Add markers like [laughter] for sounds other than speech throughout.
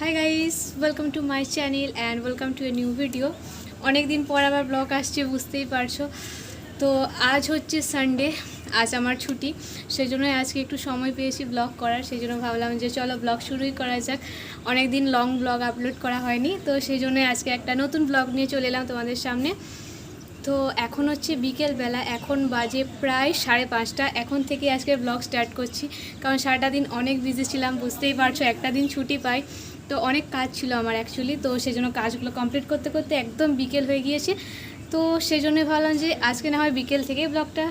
Hi guys welcome to my channel and welcome to a new video অনেক দিন পর আবার ব্লগ আসছে, বুঝতেই পারছ। তো আজ হচ্ছে সানডে আজ আমার ছুটি। সেই জন্যই আজকে একটু সময় পেয়েছি ব্লগ করার। সেই জন্য ভাবলাম যে চলো ব্লগ শুরুই করা যাক। অনেক দিন লং ব্লগ আপলোড করা হয়নি, তো সেই জন্যই আজকে একটা নতুন ব্লগ নিয়ে চলে এলাম তোমাদের সামনে। তো এখন হচ্ছে বিকেলবেলা, এখন বাজে প্রায় সাড়ে পাঁচটা। এখন থেকে আজকে ব্লগ স্টার্ট করছি, কারণ সারাটা দিন অনেক বিজি ছিলাম, বুঝতেই পারছ, একটা দিন ছুটি পাই। তো অনেক কাজ ছিল আমার অ্যাকচুয়ালি তো সেই জন্য কাজগুলো কমপ্লিট করতে করতে একদম বিকেল হয়ে গিয়েছে। তো সেই জন্যই ভাবলাম যে আজকে না হয় বিকেল থেকে ব্লগটা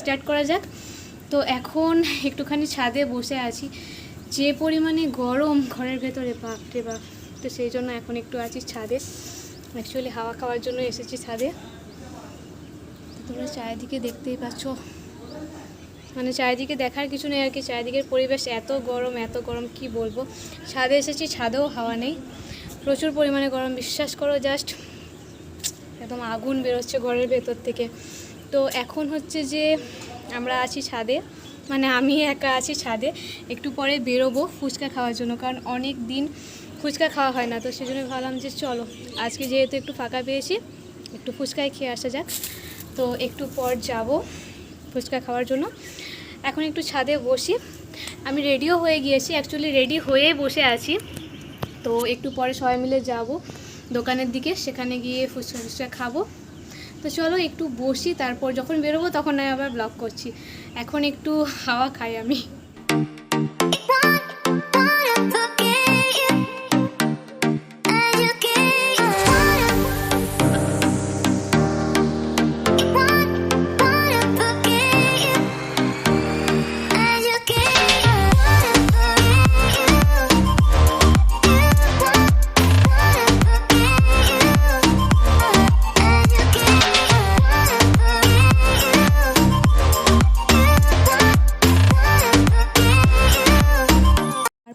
স্টার্ট করা যাক। তো এখন একটুখানি ছাদে বসে আছি। যে পরিমাণে গরম ঘরের ভেতরে বাপ রে বাপ। তো সেই জন্য এখন একটু আছি ছাদে। অ্যাকচুয়ালি হাওয়া খাওয়ার জন্য এসেছি ছাদে। তোমরা চারিদিকে দেখতেই পাচ্ছ। মানে চারিদিকে দেখার কিছু নেই আর কি, চারিদিকের পরিবেশ এত গরম এত গরম, কি বলব? ছাদে এসেছি, ছাদেও হাওয়া নেই। প্রচুর পরিমাণে গরম, বিশ্বাস করো জাস্ট একদম আগুন বেরোচ্ছে ঘরের ভেতর থেকে। তো এখন হচ্ছে যে আমরা আছি ছাদে মানে আমি একা আছি ছাদে, একটু পরে বেরোবো ফুচকা খাওয়ার জন্য, কারণ অনেক দিন ফুচকা খাওয়া হয় না, তো সেই জন্য ভাবলাম যে চলো, আজকে যেহেতু একটু ফাঁকা পেয়েছি, একটু ফুচকায় খেয়ে আসা যাক। তো একটু পর যাব ফুচকা খাওয়ার জন্য। এখন একটু ছাদে বসি। আমি রেডিও হয়ে গিয়েছি অ্যাকচুয়ালি রেডি হয়ে বসে আছি। তো একটু পরে সবাই মিলে যাব দোকানের দিকে, সেখানে গিয়ে ফুচকা ফুচকা খাব। তো চলো একটু বসি, তারপর যখন বেরোবো তখন আমি আবার ব্লগ করছি। এখন একটু হাওয়া খাই আমি।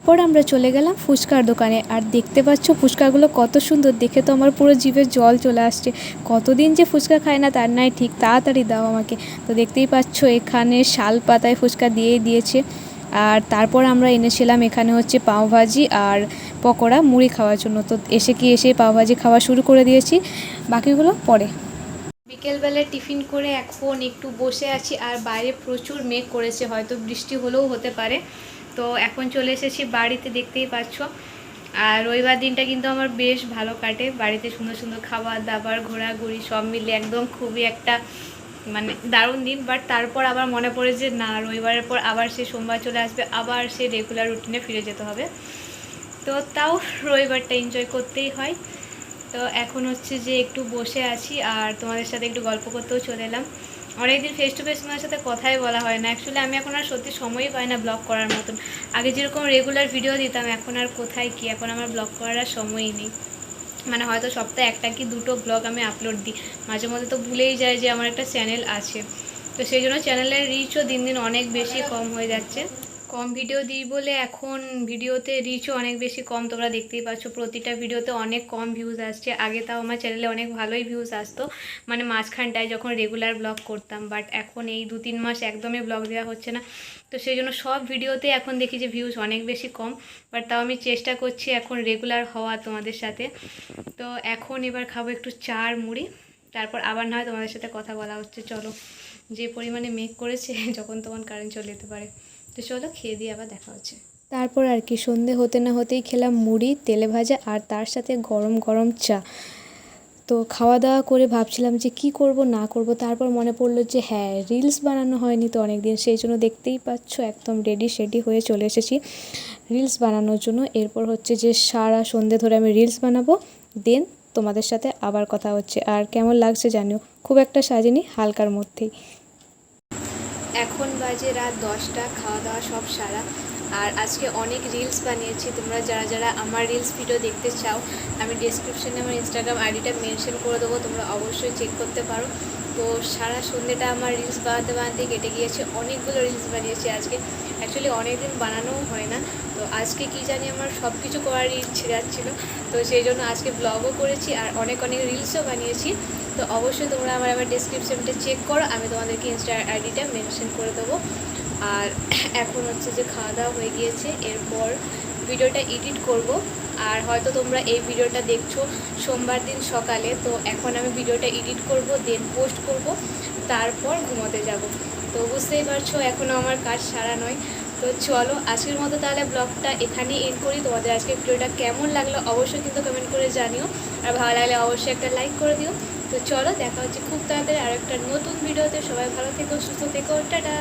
তারপর আমরা চলে গেলাম ফুচকার দোকানে। আর দেখতে পাচ্ছ ফুচকাগুলো কত সুন্দর, দেখে তো আমার পুরো জিভে জল চলে আসছে। কতদিন যে ফুচকা খায় না, তার নাই ঠিক, তাড়াতাড়ি দাও আমাকে। তো দেখতেই পাচ্ছ এখানে শাল পাতায় ফুচকা দিয়েই দিয়েছে। আর তারপর আমরা এনেছিলাম এখানে হচ্ছে পাওভাজি আর পকোড়া মুড়ি খাওয়ার জন্য। তো এসে কি এসে পাওভাজি খাওয়া শুরু করে দিয়েছি। বাকিগুলো পরে। বিকেলবেলায় টিফিন করে এখন একটু বসে আছি, আর বাইরে প্রচুর মেঘ করেছে, হয়তো বৃষ্টি হলেও হতে পারে। তো এখন চলে এসেছি বাড়িতে, দেখতেই পাচ্ছ। আর রবিবার দিনটা কিন্তু আমার বেশ ভালো কাটে। বাড়িতে সুন্দর সুন্দর খাবার দাবার, ঘোরাঘুরি সব মিলে একদম খুবই একটা মানে দারুণ দিন। বাট তারপর আবার মনে পড়ে যে, না, রবিবারের পর আবার সে সোমবার চলে আসবে, আবার সে রেগুলার রুটিনে ফিরে যেতে হবে। তো তাও রবিবারটা এনজয় করতেই হয়। তো এখন হচ্ছে যে একটু বসে আছি, আর তোমাদের সাথে একটু গল্প করতেও চলে এলাম। অনেকদিন ফেস টু ফেস তোমার সাথে কথাই বলা হয় না। অ্যাকচুয়ালি আমি এখন আর সত্যি সময়ই পাই না ব্লগ করার মতন। আগে যেরকম রেগুলার ভিডিও দিতাম, এখন আর কোথায় কি? এখন আমার ব্লগ করার আর সময়ই নেই। মানে হয়তো সপ্তাহে একটা কি দুটো ব্লগ আমি আপলোড দিই। মাঝে মধ্যে তো ভুলেই যায় যে আমার একটা চ্যানেল আছে। তো সেই জন্য চ্যানেলের রিচও দিন দিন অনেক বেশি কম হয়ে যাচ্ছে। কম ভিডিও দিই বলে এখন ভিডিওতে রিচও অনেক বেশি কম। তোমরা দেখতেই পাচ্ছ, প্রতিটা ভিডিওতে অনেক কম ভিউজ আসছে। আগে তাও আমার চ্যানেলে অনেক ভালোই ভিউজ আসতো। মানে মাঝখানটায় যখন রেগুলার ব্লগ করতাম। বাট এখন এই দু তিন মাস একদমই ব্লগ দেওয়া হচ্ছে না। তো সেই জন্য সব ভিডিওতে এখন দেখি যে ভিউজ অনেক বেশি কম। বাট তাও আমি চেষ্টা করছি এখন রেগুলার হওয়া তোমাদের সাথে। তো এখন এবার খাব একটু চার মুড়ি। তারপর আবার না হয় তোমাদের সাথে কথা বলা হচ্ছে। চলো, যে পরিমাণে মেঘ করেছে, [laughs] যখন তখন কারেন্ট চলে যেতে পারে। তো চলো খেয়ে দিয়ে আবার দেখা হচ্ছে। তারপর আর কি, সন্ধে হতে না হতেই খেলাম মুড়ি, তেলে ভাজা আর তার সাথে গরম গরম চা। তো খাওয়া দাওয়া করে ভাবছিলাম যে কি করব, না করব, তারপর মনে পড়ল যে হ্যাঁ রিলস বানানো হয়নি তো অনেক দিন সেই জন্য দেখতেই পাচ্ছ একদম রেডি শেডি হয়ে চলে এসেছি রিলস বানানোর জন্য। এরপর হচ্ছে যে সারা সন্ধে ধরে আমি রিলস বানাবো, দেন তোমাদের সাথে আবার কথা হচ্ছে। আর কেমন লাগছে জানিও, খুব একটা সাজিনি, হালকার মধ্যেই। এখন বাজে রাত দশটা খাওয়া দাওয়া সব সারা। আর আজকে অনেক রিলস বানিয়েছি। তোমরা যারা যারা আমার রিলস ভিডিও দেখতে চাও, আমি ডিসক্রিপশনে আমার ইনস্টাগ্রাম আইডিটা মেনশন করে দেবো, তোমরা অবশ্যই চেক করতে পারো। তো সারা সন্ধ্যেটা আমার রিলস বানাতে বানাতে কেটে গিয়েছে, অনেকগুলো রিলস বানিয়েছি আজকে। অ্যাকচুয়ালি অনেক দিন বানানোও হয় না। তো আজকে কি জানি আমার সব কিছু করার ইচ্ছে যাচ্ছিল। তো সেই জন্য আজকে ব্লগও করেছি আর অনেক অনেক রিলসও বানিয়েছি। তো অবশ্যই তোমরা আমার আবার ডিসক্রিপশনটা চেক করো, আমি তোমাদেরকে ইনস্টা আইডিটা মেনশন করে দেবো। আর এখন হচ্ছে যে খাওয়া দাওয়া হয়ে গিয়েছে, এরপর ভিডিওটা এডিট করব। আর হয়তো তোমরা এই ভিডিওটা দেখছ সোমবার দিন সকালে, তো এখন আমি ভিডিওটা এডিট করব দেন পোস্ট করব, তারপর ঘুমোতে যাব। তো বুঝতেই পারছ এখনও আমার কাজ সারা নয়। তো চলো, আজকের মতো তাহলে ব্লগটা এখানেই এন্ড করি। তোমাদের আজকে ভিডিওটা কেমন লাগল অবশ্যই কিন্তু কমেন্ট করে জানিও। আর ভালো লাগলে অবশ্যই একটা লাইক করে দিও। তো চলো, দেখা হচ্ছে খুব তাড়াতাড়ি আর একটা নতুন ভিডিওতে। সবাই ভালো থেকো, সুস্থ থেকো, টাটা!